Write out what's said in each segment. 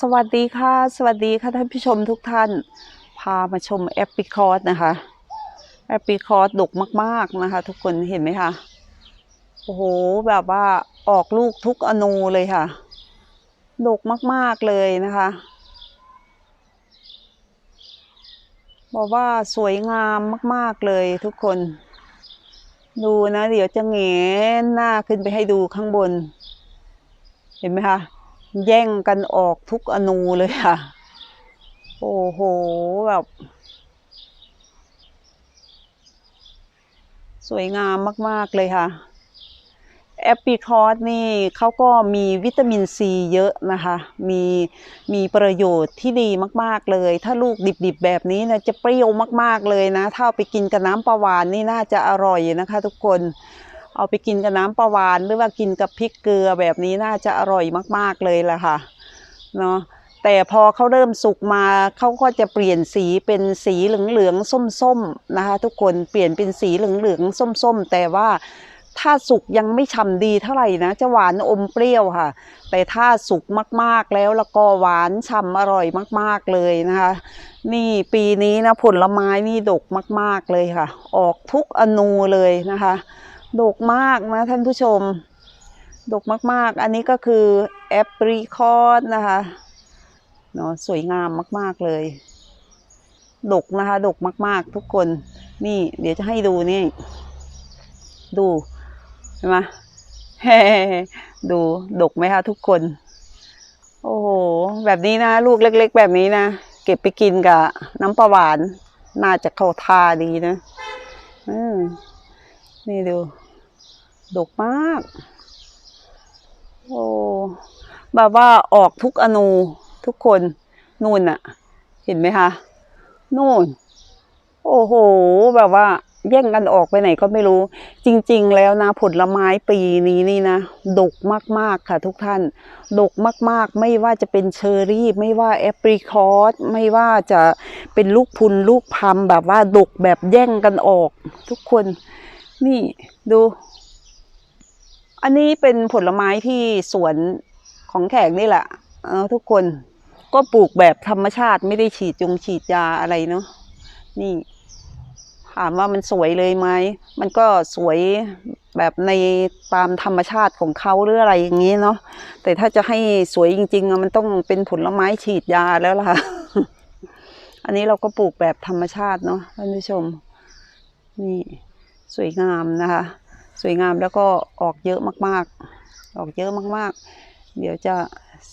สวัสดีค่ะ สวัสดีค่ะท่านผู้ชมทุกท่าน พามาชมแอปปิคอสนะคะแอปปิคอสดกมาก ๆนะคะ ทุกคนเห็นไหมคะโอ้โหแบบว่าออกลูกทุกอนูเลยค่ะ ดกมาก ๆ เลยนะคะบอกว่าสวยงามมาก ๆ เลยทุกคน ดูนะ เดี๋ยวจะแหงนหน้าขึ้นไปให้ดูข้างบน เห็นไหมคะ แย่งกันออกทุกอนูเลยค่ะ โอ้โห แบบ สวยงามมาก ๆ เลยค่ะ แอปปิคอสนี่เขาก็มีวิตามินซีเยอะนะคะ มีมีประโยชน์ที่ดีมาก ๆ เลย ถ้าลูกดิบ ๆ แบบนี้นะจะเปรี้ยวมาก ๆ เลยนะ ถ้าเอาไปกินกับน้ำปลาหวานนี่น่าจะอร่อยนะคะทุกคน เอาไปกินกับน้ำปลาหวานหรือว่ากินกับพริกเกลือแบบนี้น่าจะอร่อยมากๆเลยล่ะค่ะเนาะแต่พอเขาเริ่มสุกมาเขาก็จะเปลี่ยนสีเป็นสีเหลืองๆส้มๆนะคะ ทุกคนเปลี่ยนเป็นสีเหลืองๆส้มๆ แต่ว่าถ้าสุกยังไม่ฉ่ำดีเท่าไหร่นะจะหวานอมเปรี้ยวค่ะ แต่ถ้าสุกมากๆแล้วแล้วก็หวานฉ่ำอร่อยมากๆเลยนะคะ นี่ปีนี้นะผลไม้นี่ดกมาก ๆเลยค่ะ ออกทุกอนูเลยนะคะ ดกมากนะท่านผู้ชม ดกมากๆ อันนี้ก็คือแอปริคอตนะคะเนาะสวยงามมากๆเลย ดกนะคะ ดกมาก ๆ ทุกคน นี่ เดี๋ยวจะให้ดูนี่ ดูเห็นไหมดูดกไหมคะทุกคน โอ้โห แบบนี้นะ ลูกเล็ก ๆ แบบนี้นะ เก็บไปกินกับน้ำปลาหวาน น่าจะเข้าท่าดีนะ อืมนี่ดู ดกมาก โอ้แบบว่าออกทุกอนูทุกคนนู่นน่ะเห็นไหมคะนู่น โอ้โห แบบว่า แย่งกันออกไปไหนก็ไม่รู้ จริง ๆ แล้วนะผลไม้ปีนี้นี่นะดกมากๆค่ะ ทุกท่าน ดกมากๆ ไม่ว่าจะเป็นเชอร์รี่ ไม่ว่าแอปริคอตไม่ว่าจะเป็นลูกพุนลูกพัมแบบว่าดกแบบแย่งกันออก ทุกคน นี่ดู อันนี้เป็นผลไม้ที่สวนของแขกนี่แหละเออทุกคนก็ปลูกแบบธรรมชาติไม่ได้ฉีดจงฉีดยาอะไรเนาะนี่ ถามว่ามันสวยเลยไหมมันก็สวยแบบในตามธรรมชาติของเขาหรืออะไรอย่างนี้เนาะแต่ถ้าจะให้สวยจริงๆมันต้องเป็นผลไม้ฉีดยาแล้วล่ะ อันนี้เราก็ปลูกแบบธรรมชาติเนาะท่านผู้ชม นี่สวยงามนะคะ สวยงามแล้วก็ออกเยอะมากๆ ออกเยอะมากๆ เดี๋ยวจะ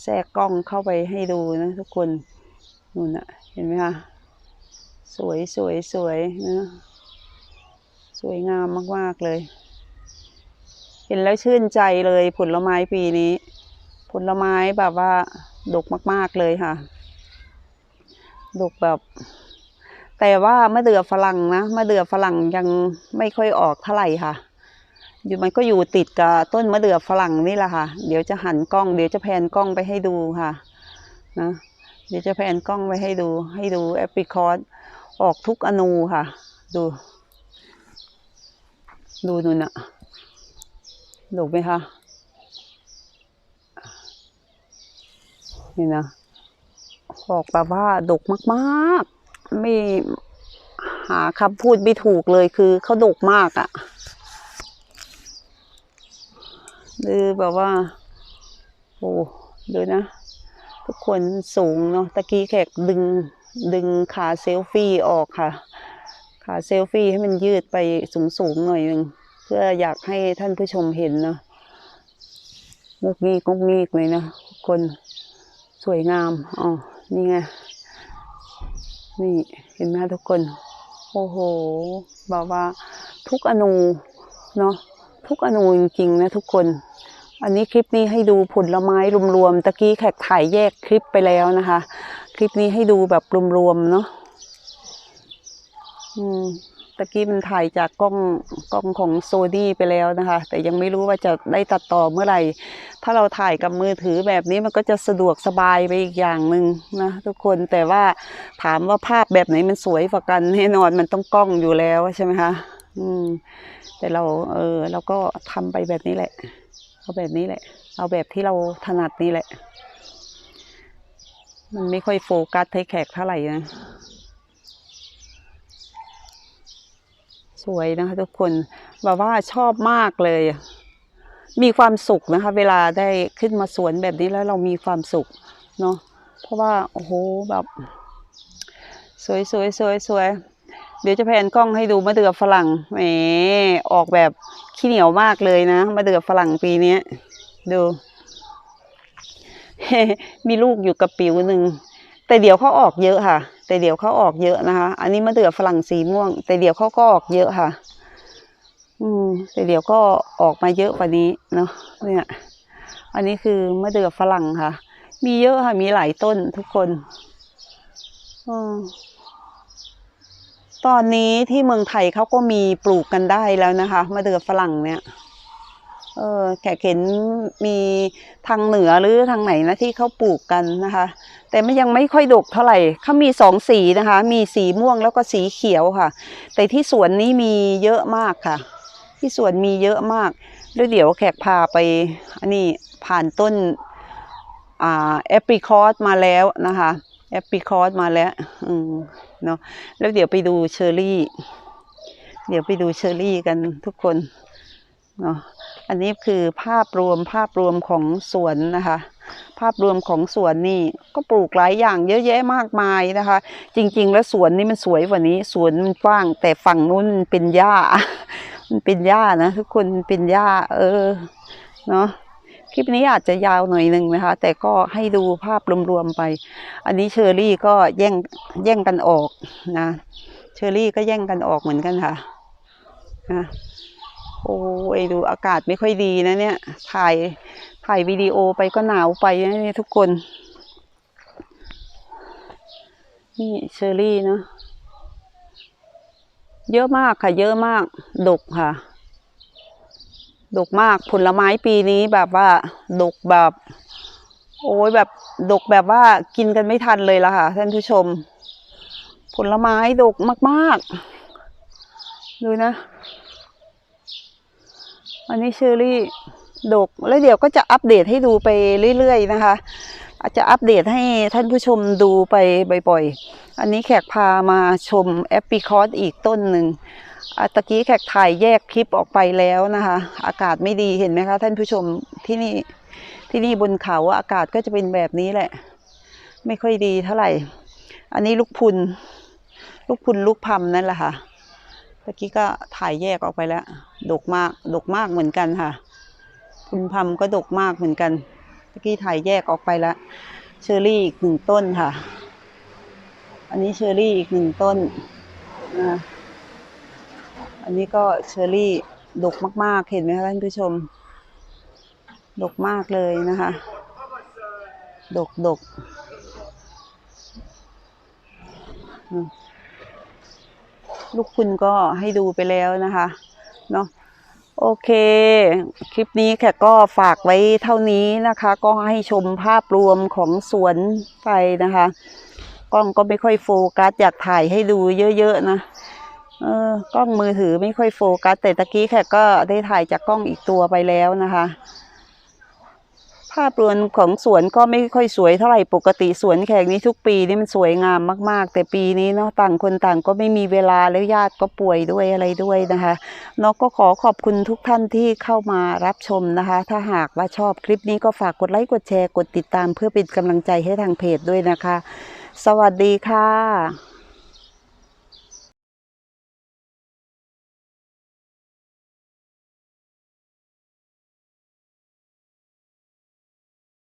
แทรกกล้องเข้าไปให้ดูนะทุกคนนู่นอะเห็นไหมคะสวยสวยสวยนะสวยงามมากๆเลย เห็นแล้วชื่นใจเลยผลไม้ปีนี้ ผลไม้แบบว่าดกมากๆเลยค่ะ ดกแบบ แต่ว่ามะเดื่อฝรั่งนะมะเดื่อฝรั่งยังไม่ค่อยออกเท่าไหร่ค่ะ อยู่มันก็อยู่ติดกับต้นมะเดื่อฝรั่งนี่แหละค่ะ เดี๋ยวจะหันกล้อง เดี๋ยวจะแพนกล้องไปให้ดูค่ะนะเดี๋ยวจะแพนกล้องไปให้ดู ให้ดูแอปริคอตออกทุกอนูค่ะ ดู ดูนู่นน่ะดูไหมคะนี่นะออกแบบว่าดกมาก ๆ ไม่หาคำพูดไม่ถูกเลยคือเขาดกมากอะ่ะ คือแบบว่า โอ้ดูนะ ทุกคนสูงเนาะตะกี้แขกดึงดึงขาเซลฟี่ออกค่ะ ขาเซลฟี่ให้มันยืดไปสูงๆหน่อยหนึ่งเพื่ออยากให้ท่านผู้ชมเห็นเนาะงกงีกงกงีกเลยนะทุกคนสวยงามอ๋อนี่ไงนี่เห็นไหมทุกคน โอ้โหแบบว่าทุกอนูเนาะ ทุกอนูจริงๆนะทุกคน อันนี้คลิปนี้ให้ดูผลไม้รวมๆตะกี้แขกถ่ายแยกคลิปไปแล้วนะคะ คลิปนี้ให้ดูแบบรวมๆเนาะอืมตะกี้มันถ่ายจากกล้องกล้องของโซดี้ไปแล้วนะคะ แต่ยังไม่รู้ว่าจะได้ตัดต่อเมื่อไหร่ ถ้าเราถ่ายกับมือถือแบบนี้มันก็จะสะดวกสบายไปอีกอย่างหนึ่งนะทุกคนแต่ว่าถามว่าภาพแบบไหนมันสวยกว่ากันแน่นอนมันต้องกล้องอยู่แล้วใช่ไหมคะ อืม แต่เรา เออเราก็ทำไปแบบนี้แหละ เอาแบบนี้แหละ เอาแบบที่เราถนัดนี่แหละ มันไม่ค่อยโฟกัสให้แขกเท่าไหร่นะสวยนะคะทุกคนแบบว่าชอบมากเลย มีความสุขนะคะ เวลาได้ขึ้นมาสวนแบบนี้แล้วเรามีความสุขเนาะเพราะว่า โอ้โหแบบ สวยสวยสวยสวย เดี๋ยวจะแพนกล้องให้ดูมะเดือฝรั่งแหมออกแบบขี้เหนียวมากเลยนะมะเดือฝรั่งปีนี้ดูมีลูกอยู่กับปิวหนึ่งแต่เดี๋ยวเขาออกเยอะค่ะ แต่เดี๋ยวเขาออกเยอะนะคะ อันนี้มะเดื่อฝรั่งสีม่วง แต่เดี๋ยวเขาก็ออกเยอะค่ะ อืม แต่เดี๋ยวก็ออกมาเยอะกว่านี้เนาะเนี่ย อันนี้คือมะเดื่อฝรั่งค่ะ มีเยอะค่ะ มีหลายต้นทุกคน อืม ตอนนี้ที่เมืองไทยเขาก็มีปลูกกันได้แล้วนะคะมะเดื่อฝรั่งเนี่ย เออแขกเห็นมีทางเหนือหรือทางไหนนะที่เขาปลูกกันนะคะ แต่มันยังไม่ค่อยดกเท่าไหร่เขามีสองสีนะคะ มีสีม่วงแล้วก็สีเขียวค่ะ แต่ที่สวนนี้มีเยอะมากค่ะ ที่สวนมีเยอะมากแล้วเดี๋ยวแขกพาไปอันนี้ผ่านต้นอ่าแอปริคอตมาแล้วนะคะ แอปริคอตมาแล้ว อืมเนาะแล้วเดี๋ยวไปดูเชอร์รี่ เดี๋ยวไปดูเชอร์รี่กันทุกคนเนาะอันนี้คือภาพรวมภาพรวมของสวนนะคะ ภาพรวมของสวนนี่ก็ปลูกหลายอย่างเยอะแยะมากมายนะคะ จริง ๆ แล้วสวนนี่มันสวยกว่านี้ สวนมันกว้าง แต่ฝั่งนู้นเป็นหญ้า มันเป็นหญ้านะทุกคนเป็นหญ้า เออ เนาะ คลิปนี้อาจจะยาวหน่อยหนึ่งนะคะ แต่ก็ให้ดูภาพรวมๆไป อันนี้เชอรี่ก็แย่งแย่งกันออกนะ เชอรี่ก็แย่งกันออกเหมือนกันค่ะนะโอ้ยดูอากาศไม่ค่อยดีนะเนี่ย ถ่ายถ่ายวิดีโอไปก็หนาวไปนะเนี่ยทุกคน นี่เชอรี่เนาะเยอะมากค่ะ เยอะมาก ดกค่ะ ดกมากผลไม้ปีนี้แบบว่าดกแบบ โอ้ยแบบดกแบบว่ากินกันไม่ทันเลยละค่ะท่านผู้ชม ผลไม้ดกมากๆ ดูนะ อันนี้เชอรี่ดกแล้วเดี๋ยวก็จะอัปเดตให้ดูไปเรื่อยๆนะคะอาจจะอัปเดตให้ท่านผู้ชมดูไปบ่อยๆ อันนี้แขกพามาชมแอปปิคอสอีกต้นหนึ่ง ตะกี้แขกถ่ายแยกคลิปออกไปแล้วนะคะ อากาศไม่ดีเห็นไหมคะท่านผู้ชมที่นี่ที่นี่บนเขาอากาศก็จะเป็นแบบนี้แหละ ไม่ค่อยดีเท่าไหร่ อันนี้ลูกพุนลูกพุนลูกพัมนั่นแหละค่ะตะกี้ก็ถ่ายแยกออกไปแล้ว ดกมาก ดกมากเหมือนกันค่ะคุณพัมก็ดกมากเหมือนกันตะกี้ถ่ายแยกออกไปแล้ว เชอรี่อีกหนึ่งต้นค่ะ อันนี้เชอรี่อีกหนึ่งต้นนะ อันนี้ก็เชอรี่ดกมาก ๆ เห็นไหมคะท่านผู้ชม ดกมากเลยนะคะ ดกดกลูกคุณก็ให้ดูไปแล้วนะคะเนาะโอเค คลิปนี้แขกก็ฝากไว้เท่านี้นะคะ ก็ให้ชมภาพรวมของสวนไปนะคะ กล้องก็ไม่ค่อยโฟกัสอยากถ่ายให้ดูเยอะ ๆ นะ เออกล้องมือถือไม่ค่อยโฟกัสแต่ตะกี้แขกก็ได้ถ่ายจากกล้องอีกตัวไปแล้วนะคะ ภาพรวมของสวนก็ไม่ค่อยสวยเท่าไหร่ปกติสวนแขกนี้ทุกปีนี่มันสวยงามมาก ๆ แต่ปีนี้เนาะต่างคนต่างก็ไม่มีเวลาแล้วญาติก็ป่วยด้วยอะไรด้วยนะคะเนาะก็ขอขอบคุณทุกท่านที่เข้ามารับชมนะคะ ถ้าหากว่าชอบคลิปนี้ก็ฝากกดไลค์กดแชร์กดติดตามเพื่อเป็นกำลังใจให้ทางเพจด้วยนะคะ สวัสดีค่ะ